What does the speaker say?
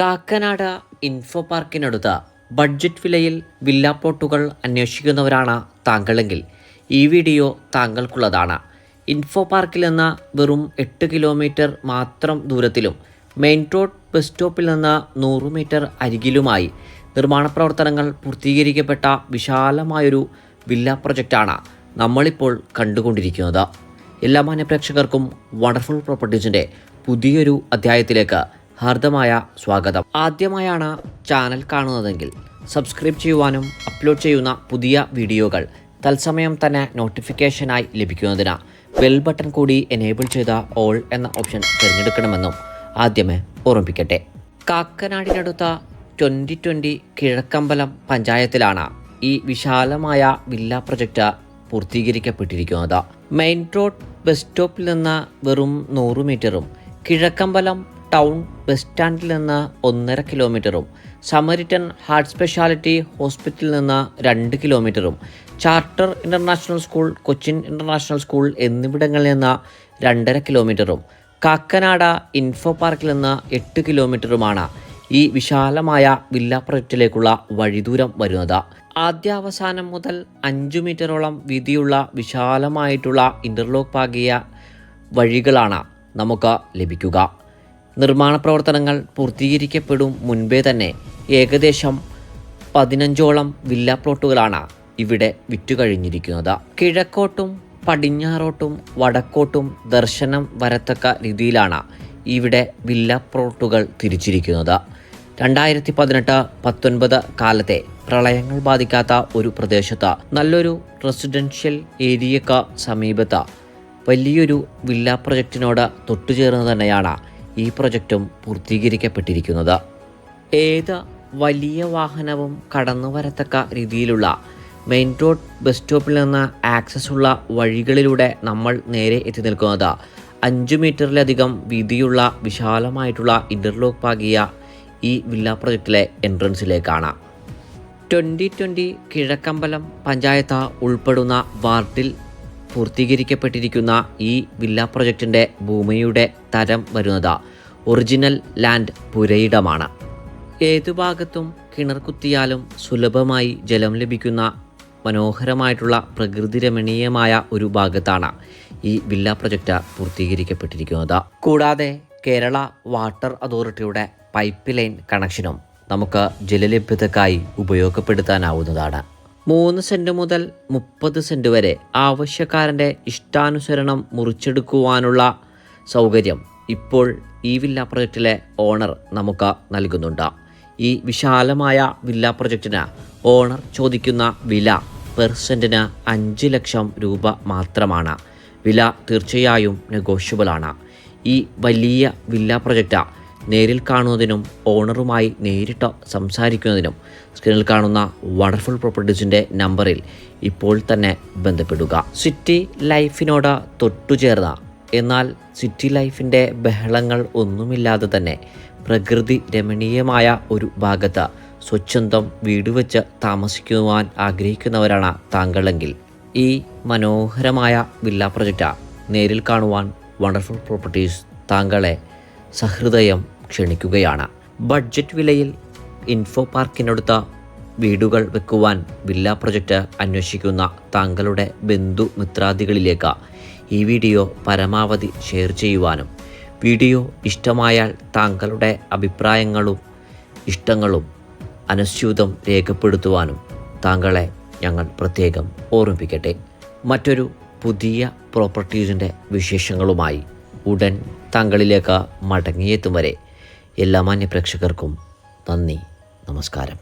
Kakkanad info പാർക്കിനടുത്ത് budget വിലയിൽ വില്ലാപ്പോട്ടുകൾ അന്വേഷിക്കുന്നവരാണ് താങ്കളെങ്കിൽ. ഈ video താങ്കൾക്കുള്ളതാണ്. Info പാർക്കിൽ നിന്ന് വെറും എട്ട് കിലോമീറ്റർ മാത്രം ദൂരത്തിലും മെയിൻ റോഡ് ബസ് സ്റ്റോപ്പിൽ നിന്ന് നൂറ് മീറ്റർ അരികിലുമായി നിർമ്മാണ പ്രവർത്തനങ്ങൾ പൂർത്തീകരിക്കപ്പെട്ട വിശാലമായൊരു വില്ല പ്രൊജക്റ്റാണ് നമ്മളിപ്പോൾ കണ്ടുകൊണ്ടിരിക്കുന്നത്. എല്ലാ മാന്യപ്രേക്ഷകർക്കും വണ്ടർഫുൾ പ്രോപ്പർട്ടീസിന്റെ പുതിയൊരു അധ്യായത്തിലേക്ക് ഹാർദമായ സ്വാഗതം. ആദ്യമായാണ് ചാനൽ കാണുന്നതെങ്കിൽ സബ്സ്ക്രൈബ് ചെയ്യുവാനും അപ്ലോഡ് ചെയ്യുന്ന പുതിയ വീഡിയോകൾ തത്സമയം തന്നെ നോട്ടിഫിക്കേഷനായി ലഭിക്കുന്നതിന് ബെൽ ബട്ടൺ കൂടി എനേബിൾ ചെയ്ത ഓൾ എന്ന ഓപ്ഷൻ തിരഞ്ഞെടുക്കണമെന്നും ആദ്യമേ ഓർമ്മിപ്പിക്കട്ടെ. കാക്കനാടിനടുത്ത ട്വന്റി ട്വന്റി കിഴക്കമ്പലം പഞ്ചായത്തിലാണ് ഈ വിശാലമായ വില്ല പ്രൊജക്റ്റ് പൂർത്തീകരിക്കപ്പെട്ടിരിക്കുന്നത്. മെയിൻ റോഡ് ബസ് സ്റ്റോപ്പിൽ നിന്ന് വെറും നൂറ് മീറ്ററും കിഴക്കമ്പലം ടൗൺ ബസ് സ്റ്റാൻഡിൽ നിന്ന് ഒന്നര കിലോമീറ്ററും സമരിറ്റൻ ഹാർട്ട് സ്പെഷ്യാലിറ്റി ഹോസ്പിറ്റലിൽ നിന്ന് രണ്ട് കിലോമീറ്ററും charter international school Cochin international school എന്നിവിടങ്ങളിൽ നിന്ന് രണ്ടര കിലോമീറ്ററും കാക്കനാട ഇൻഫോ പാർക്കിൽ നിന്ന് എട്ട് കിലോമീറ്ററുമാണ് ഈ വിശാലമായ വില്ല പ്രൊജക്റ്റിലേക്കുള്ള വഴിദൂരം വരുന്നത്. ആദ്യാവസാനം മുതൽ അഞ്ചു മീറ്ററോളം വീതിയുള്ള വിശാലമായിട്ടുള്ള ഇന്റർലോക്ക് പാകിയ വഴികളാണ് നമുക്ക് ലഭിക്കുക. നിർമ്മാണ പ്രവർത്തനങ്ങൾ പൂർത്തീകരിക്കപ്പെടും മുൻപേ തന്നെ ഏകദേശം പതിനഞ്ചോളം വില്ല പ്ലോട്ടുകളാണ് ഇവിടെ വിറ്റുകഴിഞ്ഞിരിക്കുന്നത്. കിഴക്കോട്ടും പടിഞ്ഞാറോട്ടും വടക്കോട്ടും ദർശനം വരത്തക്ക രീതിയിലാണ് ഇവിടെ വില്ല പ്ലോട്ടുകൾ തിരിച്ചിരിക്കുന്നത്. രണ്ടായിരത്തി പതിനെട്ട് പത്തൊൻപത് കാലത്തെ പ്രളയങ്ങൾ ബാധിക്കാത്ത ഒരു പ്രദേശത്ത് നല്ലൊരു റെസിഡൻഷ്യൽ ഏരിയക്ക് സമീപത്ത് വലിയൊരു വില്ല പ്രൊജക്റ്റിനോട് തൊട്ടുചേർന്ന് തന്നെയാണ് ഈ പ്രൊജക്റ്റും പൂർത്തീകരിക്കപ്പെട്ടിരിക്കുന്നത്. ഏത് വലിയ വാഹനവും കടന്നു വരത്തക്ക രീതിയിലുള്ള മെയിൻ റോഡ് ബസ് സ്റ്റോപ്പിൽ നിന്ന് ആക്സസ് ഉള്ള വഴികളിലൂടെ നമ്മൾ നേരെ എത്തി നിൽക്കുന്നത്. അഞ്ച് മീറ്ററിലധികം വീതിയുള്ള വിശാലമായിട്ടുള്ള ഇന്റർലോക്ക് പാകിയ ഈ വില്ല പ്രൊജക്റ്റിലെ എൻട്രൻസിലേക്കാണ് ട്വന്റി ട്വന്റി കിഴക്കമ്പലം പഞ്ചായത്ത് ഉൾപ്പെടുന്ന വാർഡിൽ പൂർത്തീകരിക്കപ്പെട്ടിരിക്കുന്ന ഈ വില്ല പ്രൊജക്റ്റിന്റെ ഭൂമിയുടെ തരം വരുന്നത് ഒറിജിനൽ ലാൻഡ് പുരയിടമാണ്. ഏതു ഭാഗത്തും കിണർ കുത്തിയാലും സുലഭമായി ജലം ലഭിക്കുന്ന മനോഹരമായിട്ടുള്ള പ്രകൃതി രമണീയമായ ഒരു ഭാഗത്താണ് ഈ വില്ല പ്രൊജക്റ്റ് പൂർത്തീകരിക്കപ്പെട്ടിരിക്കുന്നത്. കൂടാതെ കേരള വാട്ടർ അതോറിറ്റിയുടെ പൈപ്പ് ലൈൻ കണക്ഷനും നമുക്ക് ജലലഭ്യതക്കായി ഉപയോഗപ്പെടുത്താനാവുന്നതാണ്. മൂന്ന് സെന്റ് മുതൽ മുപ്പത് സെന്റ് വരെ ആവശ്യക്കാരന്റെ ഇഷ്ടാനുസരണം മുറിച്ചെടുക്കുവാനുള്ള സൗകര്യം ഇപ്പോൾ ഈ വില്ല പ്രൊജക്റ്റിലെ ഓണർ നമുക്ക് നൽകുന്നുണ്ട്. ഈ വിശാലമായ വില്ല പ്രൊജക്റ്റിന് ഓണർ ചോദിക്കുന്ന വില പെർസെന്റിന് അഞ്ച് ലക്ഷം രൂപ മാത്രമാണ്. വില തീർച്ചയായും നെഗോഷ്യബിളാണ്. ഈ വലിയ വില്ല പ്രൊജക്റ്റ് നേരിൽ കാണുന്നതിനും ഓണറുമായി നേരിട്ട് സംസാരിക്കുന്നതിനും സ്ക്രീനിൽ കാണുന്ന വണ്ടർഫുൾ പ്രോപ്പർട്ടീസിന്റെ നമ്പറിൽ ഇപ്പോൾ തന്നെ ബന്ധപ്പെടുക. സിറ്റി ലൈഫിനോട് തൊട്ടുചേർന്ന എന്നാൽ സിറ്റി ലൈഫിന്റെ ബഹളങ്ങൾ ഒന്നുമില്ലാതെ തന്നെ പ്രകൃതി രമണീയമായ ഒരു ഭാഗത്ത് സ്വച്ഛന്തം വീട് വെച്ച് താമസിക്കുവാൻ ആഗ്രഹിക്കുന്നവരാണ് താങ്കളെങ്കിൽ ഈ മനോഹരമായ വില്ല പ്രൊജക്റ്റ് നേരിൽ കാണുവാൻ വണ്ടർഫുൾ പ്രോപ്പർട്ടീസ് താങ്കളെ സഹൃദയം ക്ഷണിക്കുകയാണ്. ബഡ്ജറ്റ് വിലയിൽ ഇൻഫോ പാർക്കിനടുത്ത വീടുകൾ വെക്കുവാൻ വില്ല പ്രൊജക്റ്റ് അന്വേഷിക്കുന്ന താങ്കളുടെ ബന്ധു മിത്രാദികളിലേക്ക് ഈ വീഡിയോ പരമാവധി ഷെയർ ചെയ്യുവാനും വീഡിയോ ഇഷ്ടമായാൽ താങ്കളുടെ അഭിപ്രായങ്ങളും ഇഷ്ടങ്ങളും അനുസ്യൂതം രേഖപ്പെടുത്തുവാനും താങ്കളെ ഞങ്ങൾ പ്രത്യേകം ഓർമ്മിപ്പിക്കട്ടെ. മറ്റൊരു പുതിയ പ്രോപ്പർട്ടീസിന്റെ വിശേഷങ്ങളുമായി ഉടൻ താങ്കളിലേക്ക് മടങ്ങിയെത്തും വരെ എല്ലാ മാന്യ പ്രേക്ഷകർക്കും നന്ദി നമസ്കാരം.